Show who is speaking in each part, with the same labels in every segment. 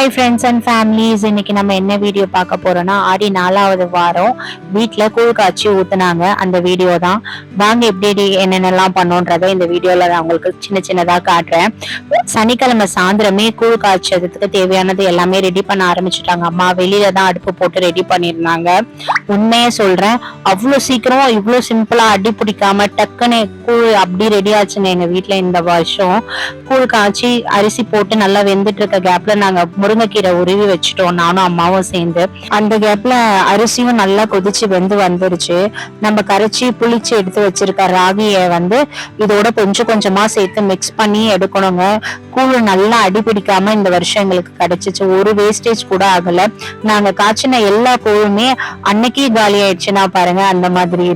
Speaker 1: Hi friends and families இன்னைக்கு நம்ம என்ன வீடியோ பார்க்க போறோம்னா ஆடி நாலாவது வாரம் வீட்டில் கூழ் காய்ச்சி ஊத்துனாங்க அந்த வீடியோ தான். வாங்க எப்படி என்னென்னலாம் பண்ணோன்றதை இந்த வீடியோவில் நான் உங்களுக்கு சின்ன சின்னதாக காட்டுறேன். சனிக்கிழமை சாயந்தரமே கூழ் காய்ச்சதுக்கு தேவையானது எல்லாமே ரெடி பண்ண ஆரம்பிச்சுட்டாங்க. அம்மா வெளியில தான் அடுப்பு போட்டு ரெடி பண்ணியிருந்தாங்க. உண்மையே சொல்றேன் அவ்வளோ சீக்கிரம் இவ்வளோ சிம்பிளா அடி பிடிக்காம டக்குன்னு கூழ் அப்படி ரெடி ஆச்சுங்க எங்க வீட்டில் இந்த வருஷம். கூழ் காய்ச்சி அரிசி போட்டு நல்லா வெந்துட்டு இருக்க கேப்ல நாங்கள் முருங்கைக்கீரை உருவி வச்சுட்டோம். நானும் அம்மாவும் சேர்ந்து. அந்த கேப்ல அரிசியும் நல்லா கொதிச்சு வெந்து வந்துருச்சு. நம்ம கரைச்சி புளிச்சு எடுத்து வச்சிருக்க ராகியை வந்து இதோட கொஞ்சம் கொஞ்சமா சேர்த்து மிக்ஸ் பண்ணி எடுக்கணுங்க. கூழ் நல்லா அடி பிடிக்காம இந்த வருஷம் எங்களுக்கு கிடைச்சிச்சு. ஒரு வேஸ்டேஜ் கூட ஆகல. நாங்க காய்ச்சின எல்லா கூழுமே அன்னைக்கே காலி ஆயிடுச்சுன்னா பாருங்க அந்த மாதிரி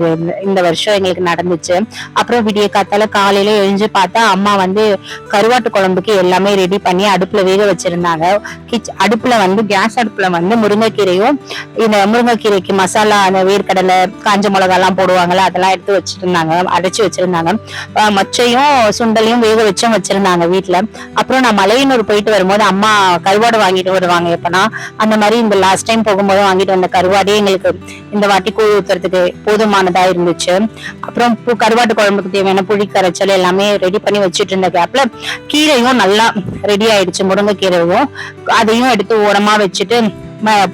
Speaker 1: இந்த வருஷம் எங்களுக்கு நடந்துச்சு. அப்புறம் விடிய காத்தால காலையில எழுஞ்சு பார்த்தா அம்மா வந்து கருவாட்டு குழம்புக்கு எல்லாமே ரெடி பண்ணி அடுப்புல வேக வச்சிருந்தாங்க. கிச் அடுப்புல வந்து கேஸ் அடுப்புல வந்து முருங்கைக்கீரையும் இந்த முருங்கைக்கீரைக்கு மசாலா அந்த வேர்க்கடலை காஞ்ச மிளகா எல்லாம் போடுவாங்கல்ல அதெல்லாம் எடுத்து வச்சிருந்தாங்க அடைச்சு வச்சிருந்தாங்க. மச்சையும் மொச்சையும் சுண்டலையும் வேக வச்சும் வச்சிருந்தாங்க வீட்டுல அப்புறம் நான் மலையனூர் போயிட்டு வரும்போது அம்மா கருவாடு வாங்கிட்டு வருவாங்க எப்பனா. அந்த மாதிரி இந்த லாஸ்ட் டைம் போகும்போது வாங்கிட்டு வந்த கருவாடே எங்களுக்கு இந்த வாட்டி கூழ் ஊத்துறதுக்கு போதுமானதா இருந்துச்சு. அப்புறம் கருவாட்டு குழம்புக்கு தேவையான புளி கரைச்சல் எல்லாமே ரெடி பண்ணி வச்சுட்டு இருந்த கேப்ல கீரையும் நல்லா ரெடி ஆயிடுச்சு முருங்கைக்கீரையும். அதையும் எடுத்து ஓரமா வச்சுட்டு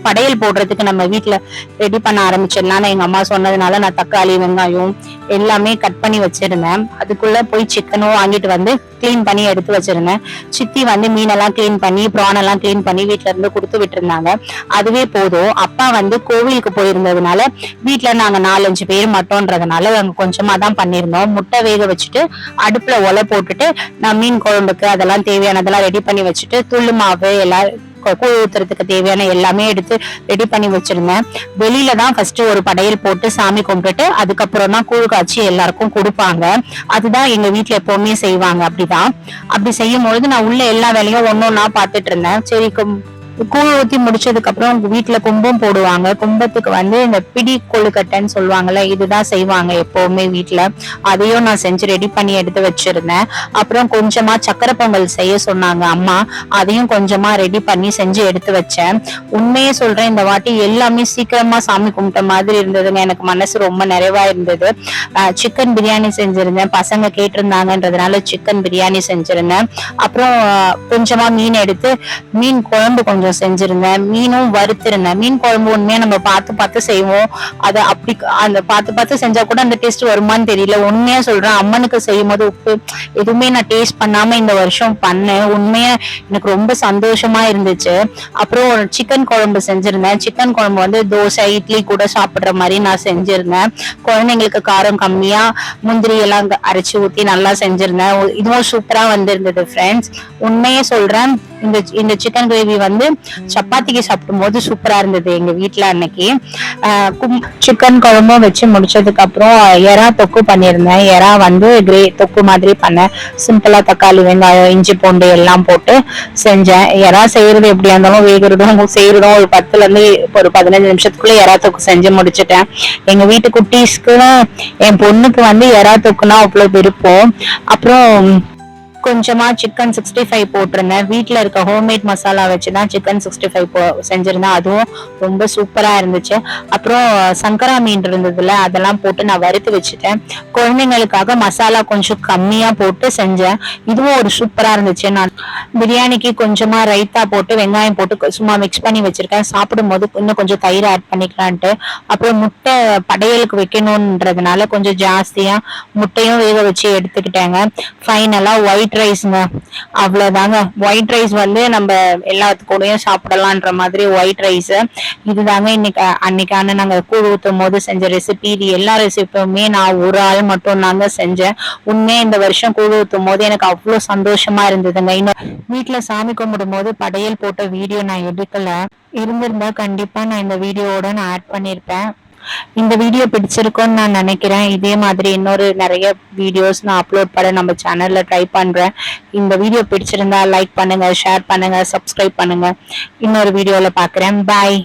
Speaker 1: படையல் போடுறதுக்கு நம்ம வீட்டுல ரெடி பண்ண ஆரம்பிச்சிடலாம்னு எங்க அம்மா சொன்னதுனால நான் தக்காளி வெங்காயம் எல்லாமே கட் பண்ணி வச்சிருந்தேன். அதுக்குள்ள போய் சிக்கனும் வாங்கிட்டு வந்து க்ளீன் பண்ணி எடுத்து வச்சிருந்தேன். சித்தி வந்து மீனெல்லாம் க்ளீன் பண்ணி ப்ரான் எல்லாம் க்ளீன் பண்ணி வீட்டுல இருந்து கொடுத்து விட்டுருந்தாங்க. அதுவே போதும். அப்பா வந்து கோவிலுக்கு போயிருந்ததுனால வீட்டுல நாங்க நாலஞ்சு பேர் மட்டும்ன்றதுனால அங்க கொஞ்சமா தான் பண்ணியிருந்தோம். முட்டை வேக வச்சுட்டு அடுப்புல ஒலை போட்டுட்டு நான் மீன் குழம்புக்கு அதெல்லாம் தேவையானதெல்லாம் ரெடி பண்ணி வச்சுட்டு துள்ளு மாவு எல்லாம் கூழ் ஊத்துறதுக்கு தேவையான எல்லாமே எடுத்து ரெடி பண்ணி வச்சிருந்தேன் வெளியில தான் ஃபர்ஸ்ட் ஒரு படையல் போட்டு சாமி கும்பிட்டுட்டு அதுக்கப்புறம் தான் கூழ் காய்ச்சி எல்லாருக்கும் கொடுப்பாங்க. அதுதான் எங்க வீட்டுல எப்பவுமே செய்வாங்க அப்படிதான். அப்படி செய்யும் பொழுது நான் உள்ள எல்லா வேலையும் ஒன்னொன்னா பாத்துட்டு இருந்தேன். சரி கூழ் ஊத்தி முடிச்சதுக்கு அப்புறம் உங்க வீட்டுல கும்பம் போடுவாங்க. கும்பத்துக்கு வந்து இந்த பிடி கொழுக்கட்டைன்னு சொல்லுவாங்கல்ல இதுதான் செய்வாங்க எப்பவுமே வீட்டில் அதையும் நான் செஞ்சு ரெடி பண்ணி எடுத்து வச்சிருந்தேன். அப்புறம் கொஞ்சமா சக்கரை பொங்கல் செய்ய சொன்னாங்க அம்மா. அதையும் கொஞ்சமா ரெடி பண்ணி செஞ்சு எடுத்து வச்சேன். உண்மையே சொல்றேன் இந்த வாட்டி எல்லாமே சீக்கிரமா சாமி கும்பிட்ட மாதிரி இருந்ததுங்க. எனக்கு மனசு ரொம்ப நிறைவா இருந்தது. சிக்கன் பிரியாணி செஞ்சிருந்தேன். பசங்க கேட்டிருந்தாங்கன்றதுனால சிக்கன் பிரியாணி செஞ்சிருந்தேன். அப்புறம் கொஞ்சமாக கொஞ்சமா மீன் எடுத்து மீன் குழம்பு கொஞ்சம் செஞ்சிருந்தேன் மீனும் வறுத்திருந்தேன் மீன் குழம்பு உண்மையா நம்ம பார்த்து பார்த்து செய்வோம். அதை அப்படி அந்த பார்த்து பார்த்து செஞ்சா கூட அந்த டேஸ்ட் வருமான்னு தெரியல. உண்மையா சொல்றேன் அம்மனுக்கு செய்யும் போது உப்பு எதுவுமே நான் டேஸ்ட் பண்ணாம இந்த வருஷம் பண்ணேன். உண்மையா எனக்கு ரொம்ப சந்தோஷமா இருந்துச்சு. அப்புறம் சிக்கன் குழம்பு செஞ்சிருந்தேன். சிக்கன் குழம்பு வந்து தோசை இட்லி கூட சாப்பிடுற மாதிரி நான் செஞ்சிருந்தேன். குழந்தைங்களுக்கு காரம் கம்மியா முந்திரி எல்லாம் அரைச்சி ஊத்தி நல்லா செஞ்சிருந்தேன். இதுவும் சூப்பரா வந்திருந்தது ஃப்ரெண்ட்ஸ் உண்மையே சொல்றேன் இந்த இந்த சிக்கன் கிரேவி வந்து சப்பாத்திக்கு சாப்பிடும் போது சூப்பரா இருந்தது எங்க வீட்டுல அன்னைக்கு. சிக்கன் குழம்பும் வச்சு முடிச்சதுக்கு அப்புறம் எறா தொக்கு பண்ணியிருந்தேன். எறா வந்து கிரே தொக்கு மாதிரி பண்ணேன். சிம்பிளா தக்காளி வெங்காயம் இஞ்சி பூண்டு எல்லாம் போட்டு செஞ்சேன். எறா செய்யறது எப்படியா இருந்தாலும் வேகிறதும் செய்யறதும் ஒரு பத்துல இருந்து ஒரு பதினஞ்சு நிமிஷத்துக்குள்ள எறா தொக்கு செஞ்சு முடிச்சிட்டேன். எங்க வீட்டு குட்டீஸ்க்கு என் பொண்ணுக்கு வந்து எறா தொக்குனா அவ்வளவு விருப்பம். அப்புறம் கொஞ்சமா சிக்கன் சிக்ஸ்டி ஃபைவ் போட்டிருந்தேன். வீட்டில் இருக்க ஹோம்மேட் மசாலா வச்சு தான் சிக்கன் சிக்ஸ்டி ஃபைவ் செஞ்சிருந்தேன். அதுவும் ரொம்ப சூப்பரா இருந்துச்சு. அப்புறம் சங்கரா மீன் இருந்ததுல அதெல்லாம் போட்டு நான் வறுத்து வச்சுட்டேன். குழந்தைங்களுக்காக மசாலா கொஞ்சம் கம்மியா போட்டு செஞ்சேன். இதுவும் ஒரு சூப்பரா இருந்துச்சு. நான் பிரியாணிக்கு கொஞ்சமா ரைத்தா போட்டு வெங்காயம் போட்டு சும்மா மிக்ஸ் பண்ணி வச்சிருக்கேன். சாப்பிடும்போது இன்னும் கொஞ்சம் தயிர் ஆட் பண்ணிக்கலான்ட்டு. அப்புறம் முட்டை படையலுக்கு வைக்கணுன்றதுனால கொஞ்சம் ஜாஸ்தியா முட்டையும் வேக வச்சு எடுத்துக்கிட்டேங்க. ஃபைனலா ஒயிட் ஒயிட் ரைஸ்ங்க அவ்வளவுதாங்க. ஒயிட் ரைஸ் வந்து நம்ம எல்லாத்து கூடயும் சாப்பிடலான்ற மாதிரி ஒயிட் ரைஸ் இதுதாங்க இன்னைக்கு அன்னைக்கான நாங்க கூழ் ஊத்தும் போது செஞ்ச ரெசிபி இது எல்லா ரெசிபியுமே நான் ஒரு ஆள் மட்டும் தாங்க செஞ்சேன். உண்மையாக இந்த வருஷம் கூழ் ஊத்தும் போது எனக்கு அவ்வளவு சந்தோஷமா இருந்ததுங்க. இன்னும் வீட்டுல சாமி கும்பிடும் போது படையல் போட்ட வீடியோ நான் எடுக்கல. இருந்திருந்தா கண்டிப்பா நான் இந்த வீடியோவோட நான் ஆட் பண்ணியிருப்பேன் இந்த வீடியோ பிடிச்சிருக்கும்னு நான் நினைக்கிறேன். இதே மாதிரி இன்னொரு நிறைய வீடியோஸ் நான் அப்லோட் பண்ண நம்ம சேனல்ல ட்ரை பண்றேன். இந்த வீடியோ பிடிச்சிருந்தா லைக் பண்ணுங்க ஷேர் பண்ணுங்க சப்ஸ்கிரைப் பண்ணுங்க. இன்னொரு வீடியோல பார்க்குறேன் பாய்